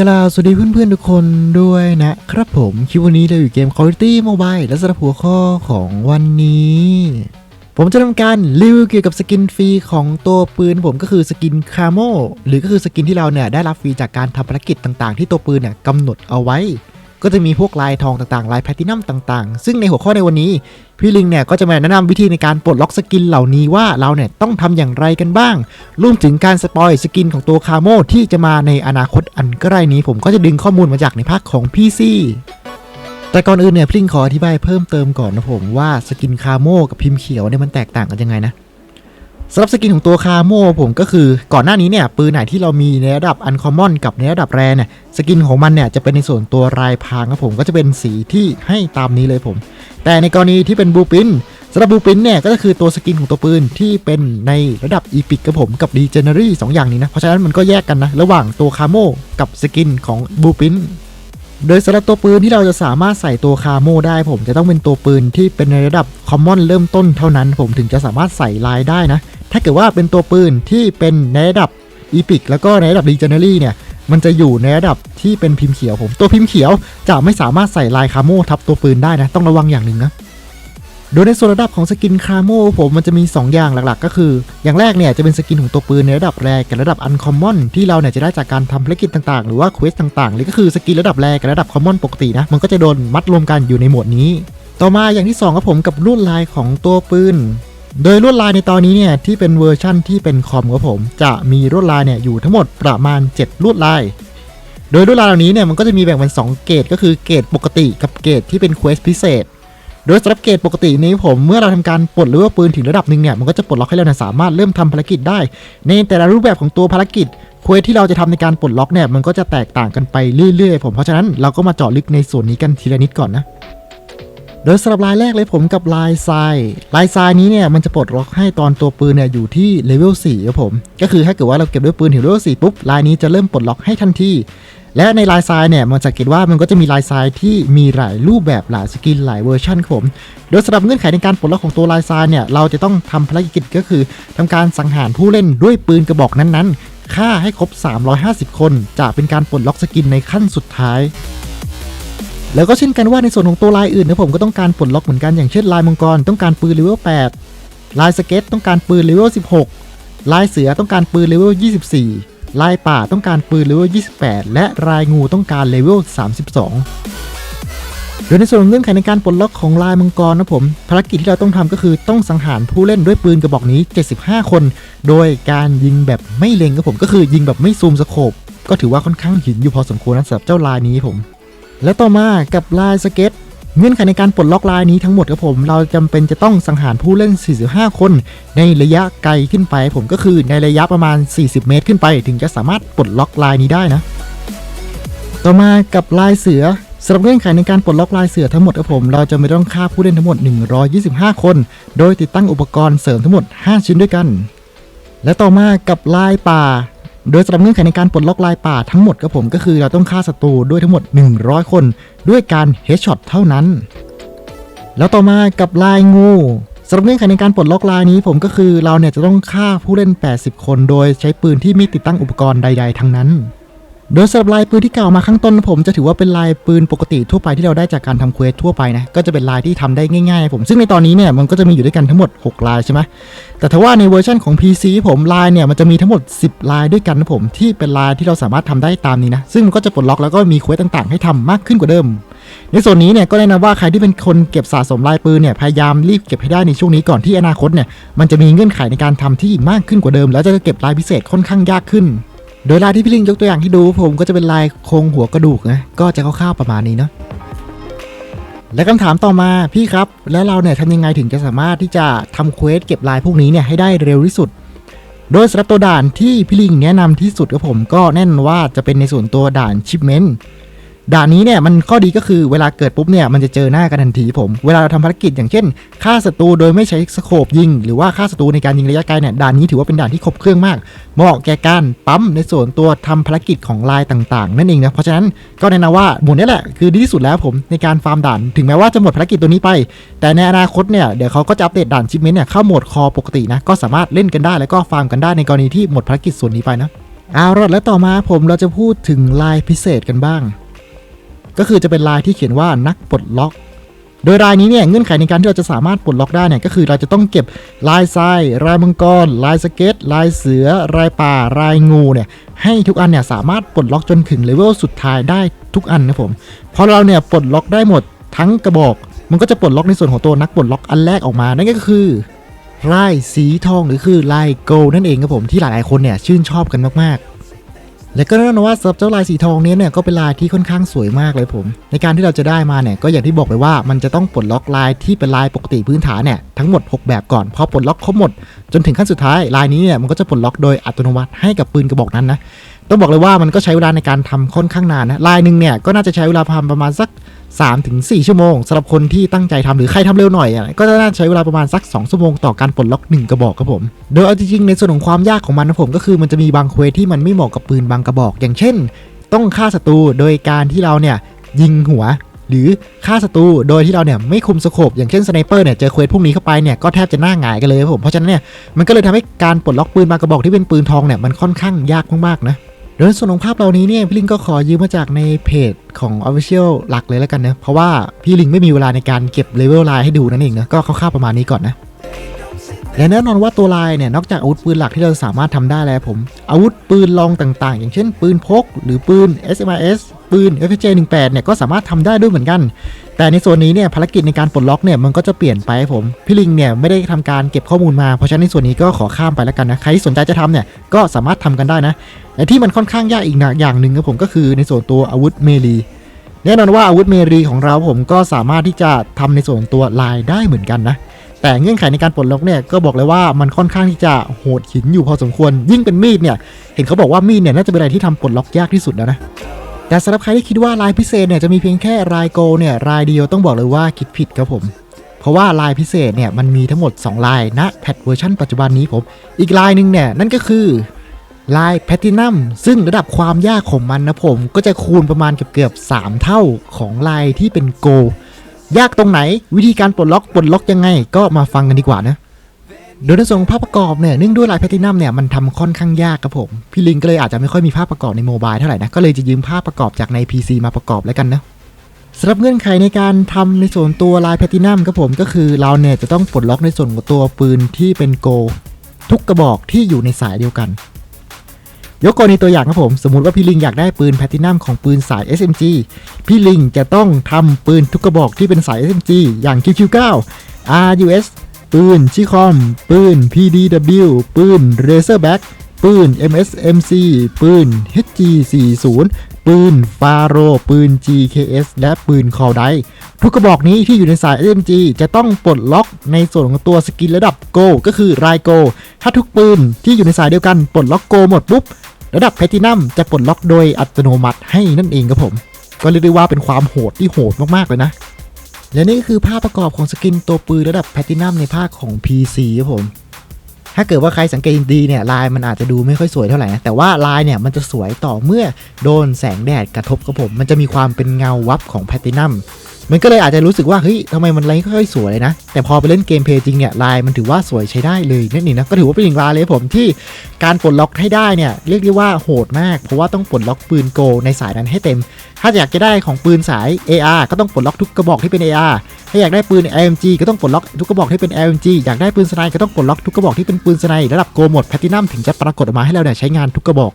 กล่าวสวัสดีเพื่อนๆทุกคนด้วยนะครับผม คลิปวันนี้เราอยู่เกม Quality Mobile และสำหรับหัวข้อของวันนี้ ผมจะทำการรีวิวเกี่ยวกับสกินฟรีของตัวปืนผมก็คือสกินคาโมหรือก็คือสกินที่เราเนี่ยได้รับฟรีจากการทำภารกิจต่างๆ ที่ตัวปืนเนี่ยกำหนดเอาไว้ ก็จะมีพวกลายทองต่างๆ ลายแพลตินัมต่างๆ ซึ่งในหัวข้อในวันนี้ พี่ลิงเนี่ยก็จะมาแนะนำวิธีในการปลดล็อกสกินเหล่านี้ว่าเราเนี่ยต้องทำอย่างไรกันบ้าง รวมถึงการสปอยสกินของตัวคาโมที่จะมาในอนาคตอันใกล้นี้ ผมก็จะดึงข้อมูลมาจากในภาคของ PC แต่ก่อนอื่นเนี่ยพี่ลิงขออธิบายเพิ่มเติมก่อนนะผมว่าสกินคาโมกับพิมพ์เขียวเนี่ยมันแตกต่างกันยังไงนะ สำหรับสกินของตัวคาโมผมก็คือก่อนหน้านี้เนี่ยปืนไหนที่เรามีในระดับอันคอมมอนกับในระดับแรเนี่ยสกินของมันเนี่ยจะเป็นในส่วนตัวลายพรางครับผมก็จะเป็นสีที่ให้ตามนี้เลยผม แต่ในกรณีที่เป็นบูปินสำหรับบูปินเนี่ยก็คือตัวสกินของตัวปืนที่เป็นในระดับอีพิกกับผมกับดีเจเนอรี่สองอย่างนี้นะเพราะฉะนั้นมันก็แยกกันนะระหว่างตัวคาโมกับสกินของบูปินโดยสำหรับตัวปืนที่เราจะสามารถใส่ตัวคาโมได้ผมจะต้องเป็นตัวปืนที่เป็นในระดับคอมมอนเริ่มต้นเท่านั้น ผมถึงจะสามารถใส่ลายได้นะ ถ้าเกิดว่าเป็นตัวปืนที่เป็นในระดับอีพิกแล้วก็ในระดับดีเจเนอรี่เนี่ยมันจะอยู่ในระดับที่เป็นพิมพ์เขียวผม ตัวพิมพ์เขียวจะไม่สามารถใส่ลายคาโมทับตัวปืนได้นะ ต้องระวังอย่างหนึ่งนะโดยในส่วนระดับของสกินคาโมผมมันจะมี 2 อย่างหลักๆ ก็คือ อย่างแรกเนี่ยจะเป็นสกินของตัวปืนในระดับแรกับระดับอันคอมมอนที่เราเนี่ยจะได้จากการทำภารกิจต่างๆ หรือว่าเควสต่างๆหรือก็คือสกินระดับแรกับระดับคอมมอนปกตินะมันก็จะโดนมัดรวมกันอยู่ในหมวดนี้ ต่อมาอย่างที่2ครับผมกับลวดลายของตัวปืน โดยลวดลายในตอนนี้เนี่ยที่เป็นเวอร์ชั่นที่เป็นคอมครับผม จะมีลวดลายเนี่ยอยู่ทั้งหมดประมาณ 7 ลวดลาย โดยลวดลายเหล่านี้เนี่ยมันก็จะมีแบ่งเป็น 2 เกรดก็คือเกรดปกติกับเกรดที่เป็นเควสพิเศษ โดยสำหรับเกรดปกตินี้ผมเมื่อเราทำการปลดหรือว่าปืนถึงระดับหนึ่งเนี่ยมันก็จะปลดล็อกให้เราเนี่ยสามารถเริ่มทำภารกิจได้ ในแต่ละรูปแบบของตัวภารกิจเควสที่เราจะทำในการปลดล็อกเนี่ยมันก็จะแตกต่างกันไปเรื่อยๆ ผมเพราะฉะนั้นเราก็มาเจาะลึกในส่วนนี้กันทีละนิดก่อนนะ โดยสำหรับลายแรกเลยผมกับลายทรายลายทรายนี้เนี่ยมันจะปลดล็อกให้ตอนตัวปืนเนี่ยอยู่ที่เลเวล4ครับผม ก็คือถ้าเกิดว่าเราเก็บด้วยปืนถึงเลเวล4ปุ๊บลายนี้จะเริ่มปลดล็อกให้ทันทีและในลายทรายเนี่ยมันจะเก็ตว่ามันก็จะมีลายทรายที่มีหลายรูปแบบหลายสกินหลายเวอร์ชันครับผม โดยสำหรับเงื่อนไขในการปลดล็อกของตัวลายทรายเนี่ยเราจะต้องทำภารกิจก็คือทำการสังหารผู้เล่นด้วยปืนกระบอกนั้นๆ ฆ่าให้ครบ 350 คน จะเป็นการปลดล็อกสกินในขั้นสุดท้าย แล้วก็เช่นกันว่าในส่วนของตัวลายอื่นนะผมก็ต้องการปลดล็อกเหมือนกันอย่างเช่นลายมังกรต้องการปืนเลเวล8ลายสเก็ตต้องการปืนเลเวล16 ลายเสือต้องการปืนเลเวล24 ลายป่าต้องการปืนเลเวล28 และลายงูต้องการเลเวล32โดยในส่วนของเงื่อนไขในการปลดล็อกของลายมังกรนะผมภารกิจที่เราต้องทำก็คือต้องสังหารผู้เล่นด้วยปืนกระบอกนี้ 75 คน โดยการยิงแบบไม่เล็งครับผมก็คือยิงแบบไม่ซูมสโคปก็ถือว่าค่อนข้างหินอยู่พอสมควรนะสำหรับเจ้าลายนี้ผม และต่อมากับลายสเก็ตเงื่อนไขในการปลดล็อกลายนี้ทั้งหมดครับผม เราจำเป็นจะต้องสังหารผู้เล่น 45 คน ในระยะไกลขึ้นไป ผมก็คือในระยะประมาณ 40 เมตรขึ้นไป ถึงจะสามารถปลดล็อกลายนี้ได้นะ ต่อมากับลายเสือสำหรับเงื่อนไขในการปลดล็อกลายเสือทั้งหมดครับผม เราจะไม่ต้องฆ่าผู้เล่นทั้งหมด 125 คน โดยติดตั้งอุปกรณ์เสริมทั้งหมด 5 ชิ้นด้วยกัน และต่อมากับลายป่า โดยสำหรับเงื่อนไขในการปลดล็อกลายป่าทั้งหมดครับผมก็คือเราต้องฆ่าศัตรูด้วยทั้งหมด 100 คน ด้วยการเฮดช็อตเท่านั้น แล้วต่อมากับลายงูสำหรับเงื่อนไขในการปลดล็อกลายนี้ผมก็คือเราเนี่ยจะต้องฆ่าผู้เล่น 80 คน โดยใช้ปืนที่ไม่ติดตั้งอุปกรณ์ใด ๆ ทั้งนั้น โดยสำหรับลายปืนที่กล่าวมาข้างต้นผมจะถือว่าเป็นลายปืนปกติทั่วไปที่เราได้จากการทำเควสทั่วไปนะก็จะเป็นลายที่ทำได้ง่ายๆ ผมซึ่งในตอนนี้เนี่ยมันก็จะมีอยู่ด้วยกันทั้งหมด 6 ลายใช่ไหมแต่ถ้าว่าในเวอร์ชันของ PC ผมลายเนี่ยมันจะมีทั้งหมด 10 ลายด้วยกันนะผมที่เป็นลายที่เราสามารถทำได้ตามนี้นะซึ่งมันก็จะปลดล็อกแล้วก็มีเควสต่างๆ ให้ทำมากขึ้นกว่าเดิม ในส่วนนี้เนี่ยก็แนะนำว่าใครที่เป็นคนเก็บสะสมลายปืนเนี่ยพยายามรีบเก็บให้ได้ในช่วงนี้ก่อนที่อนาคตเนี่ยมันจะมีเงื่อนไขในการทำที่มากขึ้นกว่าเดิม แล้วจะเก็บลายพิเศษค่อนข้างยากขึ้น โดยลายที่พี่ลิงยกตัวอย่างที่ดู ผมก็จะเป็นลายโครงหัวกระดูกนะก็จะคร่าวๆประมาณนี้เนาะและคำถามต่อมาพี่ครับ แล้วเราเนี่ยทำยังไงถึงจะสามารถที่จะทำเควสเก็บลายพวกนี้เนี่ยให้ได้เร็วที่สุด โดยสำหรับตัวด่านที่พี่ลิงแนะนำที่สุดกับผมก็แน่นอนว่าจะเป็นในส่วนตัวด่านชิปเมนต์ ด่านนี้เนี่ยมันข้อดีก็คือเวลาเกิดปุ๊บเนี่ยมันจะเจอหน้ากันทันทีผม เวลาเราทำภารกิจอย่างเช่นฆ่าศัตรูโดยไม่ใช้สโคปยิง หรือว่าฆ่าศัตรูในการยิงระยะไกลเนี่ยด่านนี้ถือว่าเป็นด่านที่ครบเครื่องมากเหมาะแก่การปั๊มในส่วนตัวทำภารกิจของลายต่างๆ นั่นเองนะเพราะฉะนั้นก็แนะนำว่าหมวดนี้แหละคือดีที่สุดแล้วผมในการฟาร์มด่าน ถึงแม้ว่าจะหมดภารกิจตัวนี้ไป แต่ในอนาคตเนี่ยเดี๋ยวเขาก็จะอัปเดตด่านชิปเมนต์เนี่ยเข้าโหมดคอปกตินะก็สามารถเล่นกันได้แล้วก็ฟาร์มกันได้ในกรณีที่หมดภารกิจส่วนนี้ไปนะเอาละและต่อมาผมเราจะพูดถึงลายพิเศษกันบ้าง ก็คือจะเป็นลายที่เขียนว่านักปลดล็อก โดยลายนี้เนี่ยเงื่อนไขในการที่เราจะสามารถปลดล็อกได้เนี่ยก็คือเราจะต้องเก็บลายทรายลายมังกรลายสเก็ตลายเสือลายป่าลายงูเนี่ยให้ทุกอันเนี่ยสามารถปลดล็อกจนถึงเลเวลสุดท้ายได้ทุกอันนะผมพอเราเนี่ยปลดล็อกได้หมดทั้งกระบอก มันก็จะปลดล็อกในส่วนของตัวนักปลดล็อกอันแรกออกมานั่นก็คือลายสีทองหรือคือลายโกลนั่นเองครับผมที่หลายๆคนเนี่ยชื่นชอบกันมากๆ และก็แน่นอนว่าเซิร์ฟเจ้าลายสีทองนี้เนี่ยก็เป็นลายที่ค่อนข้างสวยมากเลยผม ในการที่เราจะได้มาเนี่ยก็อย่างที่บอกไปว่ามันจะต้องปลดล็อกลายที่เป็นลายปกติพื้นฐานเนี่ยทั้งหมด 6 แบบก่อนพอปลดล็อกครบหมด จนถึงขั้นสุดท้ายลายนี้เนี่ยมันก็จะปลดล็อกโดยอัตโนมัติให้กับปืนกระบอกนั้นนะต้องบอกเลยว่ามันก็ใช้เวลาในการทำค่อนข้างนานนะลายหนึ่งเนี่ยก็น่าจะใช้เวลาทำประมาณสัก 3-4ถึง4ชั่วโมงสำหรับคนที่ตั้งใจทำหรือใครทำเร็วหน่อยอะก็จะน่าใช้เวลาประมาณสัก 2 ชั่วโมงต่อการปลดล็อก 1 กระบอกครับผม โดยเอาจริงๆในส่วนของความยากของมันนะผมก็คือมันจะมีบางเควสที่มันไม่เหมาะกับปืนบางกระบอก อย่างเช่น ต้องฆ่าศัตรูโดยการที่เราเนี่ยยิงหัวหรือฆ่าศัตรูโดยที่เราเนี่ยไม่คุมสโคปอย่างเช่นสไนเปอร์เนี่ยเจอเควสพวกนี้เข้าไปเนี่ยก็แทบจะหน้าหงายกันเลยครับผมเพราะฉะนั้นเนี่ยมันก็เลยทำให้การปลดล็อกปืนบางกระบอกที่เป็นปืนทองเนี่ยมันค่อนข้างยากมากๆนะ โดยส่วนของภาพเหล่านี้เนี่ยพี่ลิงก็ขอยืมมาจากในเพจของ Official หลักเลยแล้วกันนะ เพราะว่าพี่ลิงไม่มีเวลาในการเก็บเลเวลไลน์ให้ดูนั่นเองนะ ก็คร่าวๆประมาณนี้ก่อนนะ และแน่นอนว่าตัวลายเนี่ยนอกจากอาวุธปืนหลักที่เราสามารถทำได้แล้วผมอาวุธปืนลองต่างๆ อย่างเช่น ปืนพก หรือปืน SMRS ปืน FJ18 เนี่ยก็สามารถทำได้ด้วยเหมือนกัน แต่ในส่วนนี้เนี่ยภารกิจในการปลดล็อกเนี่ยมันก็จะเปลี่ยนไปผมพี่ลิงเนี่ยไม่ได้ทำการเก็บข้อมูลมาเพราะฉะนั้นในส่วนนี้ก็ขอข้ามไปแล้วกันนะใครที่สนใจจะทำเนี่ยก็สามารถทำกันได้นะแต่ที่มันค่อนข้างยากอีกอย่างหนึ่งครับผมก็คือในส่วนตัวอาวุธเมลีแน่นอนว่าอาวุธเมรีของเราผมก็สามารถที่จะทำในส่วนตัวลายได้เหมือนกันนะ แต่เงื่อนไขในการปลดล็อกเนี่ยก็บอกเลยว่ามันค่อนข้างที่จะโหดหินอยู่พอสมควร ยิ่งเป็นมีดเนี่ยเห็นเขาบอกว่ามีดเนี่ยน่าจะเป็นอะไรที่ทำปลดล็อกยากที่สุดแล้วนะแต่สำหรับใครที่คิดว่าลายพิเศษเนี่ยจะมีเพียงแค่ลายโกลเนี่ยลายเดียวต้องบอกเลยว่าคิดผิดครับผม เพราะว่าลายพิเศษเนี่ยมันมีทั้งหมด 2 ลายณแพทเวอร์ชันปัจจุบันนี้ผมอีกลายหนึ่งเนี่ยนั่นก็คือลายแพทินัมซึ่งระดับความยากของมันนะผม ก็จะคูณประมาณเกือบๆ3เท่าของลายที่เป็นโกล ยากตรงไหนวิธีการปลดล็อกปลดล็อกยังไงก็มาฟังกันดีกว่านะโดยในส่วนของภาพประกอบเนี่ยเนื่องด้วยลายแพทินัมเนี่ยมันทำค่อนข้างยากครับผม พี่ลิงก็เลยอาจจะไม่ค่อยมีภาพประกอบในโมบายเท่าไหร่นะ ก็เลยจะยืมภาพประกอบจากใน PC มาประกอบแล้วกันนะสำหรับเงื่อนไขในการทำในส่วนตัวลายแพทินัมครับผมก็คือเราเนี่ยจะต้องปลดล็อกในส่วนของตัวปืนที่เป็นโกลทุกกระบอกที่อยู่ในสายเดียวกัน ยกกรณีตัวอย่างครับผม สมมุติว่าพี่ลิงอยากได้ปืนแพทินัมของปืนสาย SMG พี่ลิงจะต้องทำปืนทุกกระบอกที่เป็นสาย SMG อย่าง QQ9 RUS ปืนชิคอม ปืน PDW ปืน Razorback ปืน MSMC ปืน HG40 ปืนฟาโรปืน GKS และปืนคอไดทุกกระบอกนี้ที่อยู่ในสาย SMG จะต้องปลดล็อกในส่วนของตัวสกินระดับโกก็คือรายโกถ้าทุกปืนที่อยู่ในสายเดียวกันปลดล็อกโกหมดปุ๊บระดับแพทินัมจะปลดล็อกโดยอัตโนมัติให้นั่นเองครับผม ก็เรียกได้ว่าเป็นความโหดที่โหดมากๆเลยนะ และนี่ก็คือภาพประกอบของสกินตัวปืนระดับแพทินัมในภาคของ PC ครับผม ถ้าเกิดว่าใครสังเกตดีเนี่ยลายมันอาจจะดูไม่ค่อยสวยเท่าไหร่นะแต่ว่าลายเนี่ยมันจะสวยต่อเมื่อโดนแสงแดดกระทบกับผม มันจะมีความเป็นเงาวับของแพทินัม มันก็เลยอาจจะรู้สึกว่าเฮ้ยทำไมมันไลไม่ค่อยสวยเลยนะ แต่พอไปเล่นเกมเพย์จริงเนี่ยลายมันถือว่าสวยใช้ได้เลยนั่นเองนะก็ถือว่าเป็นหนึ่งลายเลยผมที่การปลดล็อกให้ได้เนี่ยเรียกได้ว่าโหดมากเพราะว่าต้องปลดล็อกปืนโกในสายนั้นให้เต็ม ถ้าอยากจะได้ของปืนสาย AR ก็ต้องปลดล็อกทุกกระบอกที่เป็น AR ถ้าอยากได้ปืน AMG ก็ต้องปลดล็อกทุกกระบอกที่เป็น AMG อยากได้ปืนสไนก็ต้องปลดล็อกทุกกระบอกที่เป็นปืนสไนระดับโกหมดแพทินัมถึงจะปรากฏออกมาให้เราเนี่ยใช้งานทุกกระบอก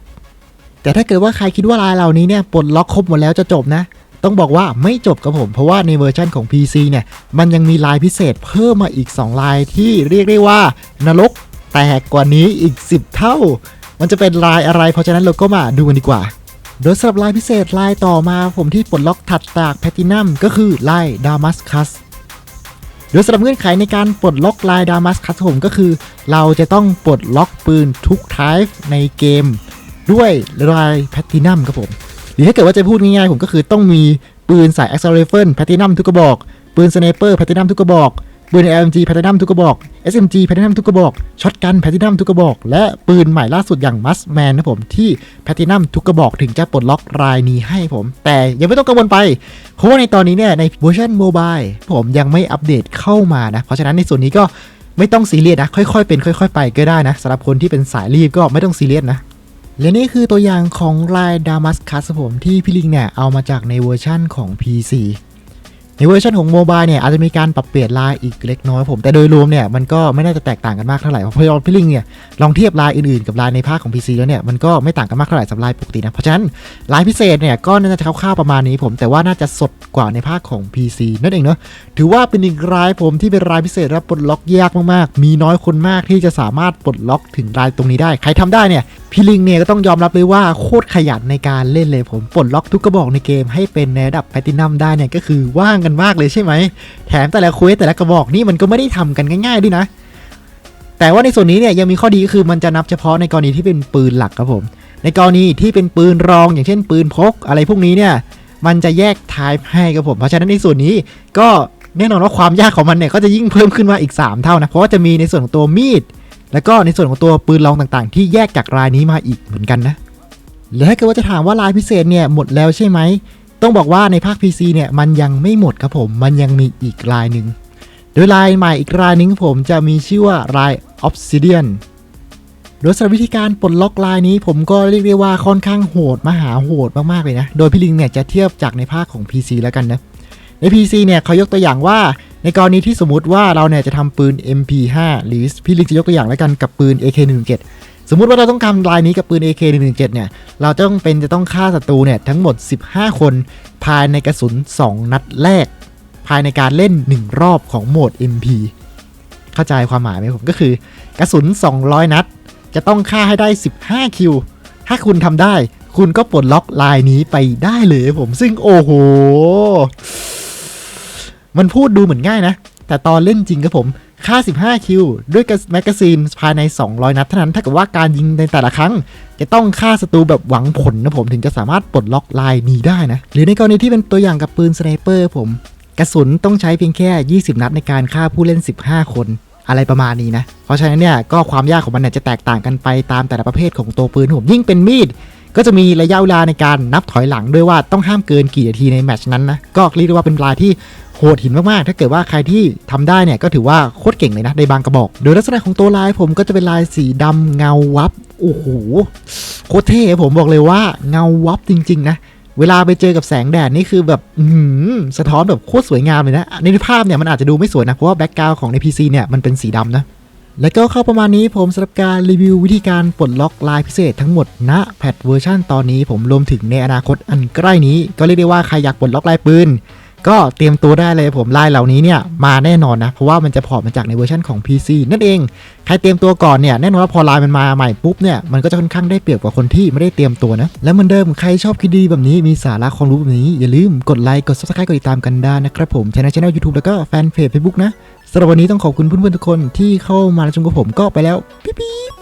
แต่ถ้าเกิดว่าใครคิดว่าลายเหล่านี้เนี่ยปลดล็อกครบหมดแล้วจะจบนะ ต้องบอกว่าไม่จบครับผม เพราะว่าในเวอร์ชันของ PC เนี่ย มันยังมีลายพิเศษเพิ่มมาอีก 2 ลายที่เรียกได้ว่านรกแตกกว่านี้อีก 10 เท่า มันจะเป็นลายอะไร เพราะฉะนั้นเราก็มาดูกันดีกว่า โดยสำหรับลายพิเศษลายต่อมาผมที่ปลดล็อกถัดจากแพทินัมก็คือลายดามัสคัสโดยสำหรับเงื่อนไขในการปลดล็อกลายดามัสคัสผมก็คือ เราจะต้องปลดล็อกปืนทุกไทป์ในเกม ด้วยลายแพทินัมครับผม รือถ้าเกิดว่าจะพูดง่ายๆผมก็คือต้องมีปืนสาย a อ c เ e ร a เฟิลแพทินัมทุกกระบอก ปืนสไนเปอร์แพทินัมทุกกระบอกปืน LMG แพทินัมทุกกระบอก SMG แพทินัมทุกกระบอก ช็อตกันแพทินัมทุกกระบอก และปืนใหม่ล่าสุดอย่างมัสแมนนะผมที่แพทินัมทุกกระบอกถึงจะปลดล็อกรายนี้ให้ผม แต่ยังไม่ต้องกังวลไป เพราะว่าในตอนนี้เนี่ยในเวอร์ชันโมบายผมยังไม่อัปเดตเข้ามานะ เพราะฉะนั้นในส่วนนี้ก็ไม่ต้องซีเรียสนะ ค่อยๆเป็นค่อย ๆ ไปก็ได้นะสำหรับคนที่เป็นสายรีบก็ไม่ต้องซีเรียสนะ และนี่คือตัวอย่างของลายดามัสคัสผมที่พี่ลิงเนี่ยเอามาจากในเวอร์ชั่นของ PC ในเวอร์ชันของโมบายเนี่ยอาจจะมีการปรับเปลี่ยนลายอีกเล็กน้อยผม แต่โดยรวมเนี่ยมันก็ไม่น่าจะแตกต่างกันมากเท่าไหร่เพราะพอพี่ลิงเนี่ยลองเทียบลายอื่นๆกับลายในภาคของ PC แล้วเนี่ยมันก็ไม่ต่างกันมากเท่าไหร่สำหรับลายปกตินะเพราะฉะนั้นลายพิเศษเนี่ยก็น่าจะคร่าวๆประมาณนี้ผม แต่ว่าน่าจะสดกว่าในภาคของ PC นั่นเองเนาะถือว่าเป็นอีกลายผมที่เป็นลายพิเศษและปลดล็อกยากมากๆ มีน้อยคนมากที่จะสามารถปลดล็อกถึงลายตรงนี้ได้ ใครทำได้เนี่ย พี่ลิงเนี่ยก็ต้องยอมรับเลยว่าโคตรขยันในการเล่นเลยผมปลดล็อกทุกกระบอกในเกมให้เป็นในระดับแพตินัมได้เนี่ยก็คือว่างกันมากเลยใช่ไหม แถมแต่ละเควสแต่ละกระบอกนี่มันก็ไม่ได้ทำกันง่าย ๆด้วยนะ แต่ว่าในส่วนนี้เนี่ยยังมีข้อดีก็คือมันจะนับเฉพาะในกรณีที่เป็นปืนหลักครับผม ในกรณีที่เป็นปืนรองอย่างเช่น ปืนพก อะไรพวกนี้เนี่ยมันจะแยกทายให้ครับผมเพราะฉะนั้นในส่วนนี้ก็แน่นอนว่าความยากของมันเนี่ยก็จะยิ่งเพิ่มขึ้นมาอีก 3 เท่านะเพราะว่าจะมีในส่วนของตัวมีด แล้วก็ในส่วนของตัวปืนรองต่างๆ ที่แยกจากรายนี้มาอีกเหมือนกันนะและถ้าเกิดว่าจะถามว่าลายพิเศษเนี่ยหมดแล้วใช่ไหม ต้องบอกว่าในภาค PC เนี่ยมันยังไม่หมดครับผม มันยังมีอีกลายหนึ่ง โดยลายใหม่อีกลายหนึงผมจะมีชื่อว่าลาย Obsidian โดยสำหรับวิธีการปลดล็อกลายนี้ผมก็เรียกได้ว่าค่อนข้างโหดมหาโหดมากๆเลยนะ โดยพี่ลิงเนี่ยจะเทียบจากในภาคของ PC แล้วกันนะ ใน PC เนี่ยเขายกตัวอย่างว่า ในกรณีที่สมมติว่าเราเนี่ยจะทำปืน MP5 หรือพี่ลิงจะยกตัวอย่างแล้วกันกับปืน AK117 สมมุติว่าเราต้องทำลายนี้กับปืน AK117 เนี่ย เราจะต้องเป็นจะต้องฆ่าศัตรูเนี่ยทั้งหมด 15 คน ภายในกระสุน 2 นัดแรก ภายในการเล่น 1 รอบของโหมด MP เข้าใจความหมายไหมผมก็คือ กระสุน 200 นัด จะต้องฆ่าให้ได้ 15 คิว ถ้าคุณทำได้ คุณก็ปลดล็อกลายนี้ไปได้เลยผมซึ่งโอ้โห มันพูดดูเหมือนง่ายนะ แต่ตอนเล่นจริงครับผมค่า 15 คิว ด้วยแมกกาซีนภายใน 200 นัดเท่านั้นถ้าเกิดว่าการยิงในแต่ละครั้ง จะต้องฆ่าศัตรูแบบหวังผลนะผมถึงจะสามารถปลดล็อกลายนี้ได้นะ หรือในกรณีที่เป็นตัวอย่างกับปืนสไนเปอร์ผม กระสุนต้องใช้เพียงแค่ 20 นัดในการฆ่าผู้เล่น 15 คนอะไรประมาณนี้นะ เพราะฉะนั้นเนี่ยก็ความยากของมันเนี่ยจะแตกต่างกันไปตามแต่ละประเภทของตัวปืนผมยิ่งเป็นมีด ก็จะมีระยะเวลาในการนับถอยหลังด้วยว่าต้องห้ามเกินกี่นาทีในแมชนั้นนะก็เรียกได้ว่าเป็นลาที่ โหดหินมากๆ ถ้าเกิดว่าใครที่ทำได้เนี่ยก็ถือว่าโคตรเก่งเลยนะในบางกระบอก โดยลักษณะของตัวลายผมก็จะเป็นลายสีดำเงาวับ โอ้โห โคตรเท่ผมบอกเลยว่าเงาวับจริง ๆ นะ เวลาไปเจอกับแสงแดดนี่คือแบบหือสะท้อนแบบโคตรสวยงามเลยนะ ในภาพเนี่ยมันอาจจะดูไม่สวยนะ เพราะว่าแบ็กกราวของใน PC เนี่ยมันเป็นสีดำนะและก็เข้าประมาณนี้ผมสำหรับการรีวิววิธีการปลดล็อกลายพิเศษทั้งหมดณแพทเวอร์ชันตอนนี้ผมรวมถึงในอนาคตอันใกล้นี้ ก็เรียกได้ว่าใครอยากปลดล็อกลายปืน ก็เตรียมตัวได้เลยผมไลายเหล่านี้เนี่ยมาแน่นอนนะ เพราะว่ามันจะพอร์ตมาจากในเวอร์ชันของ PC นั่นเอง ใครเตรียมตัวก่อนเนี่ยแน่นอนว่าพอไลายมันมาใหม่ปุ๊บเนี่ยมันก็จะค่อนข้างได้เปรียบกว่าคนที่ไม่ได้เตรียมตัวนะ และเหมือนเดิมใครชอบคลิปดีแบบนี้มีสาระความรู้แบบนี้ อย่าลืมกดไลค์กด subscribe กดติดตามกันได้นะครับผมช่องช่องยูทูบแล้วก็แฟนเพจ Facebook นะสำหรับวันนี้ต้องขอบคุณเพื่อนๆทุกคนที่เข้ามาชมกับผมก็ไปแล้วปิ๊บ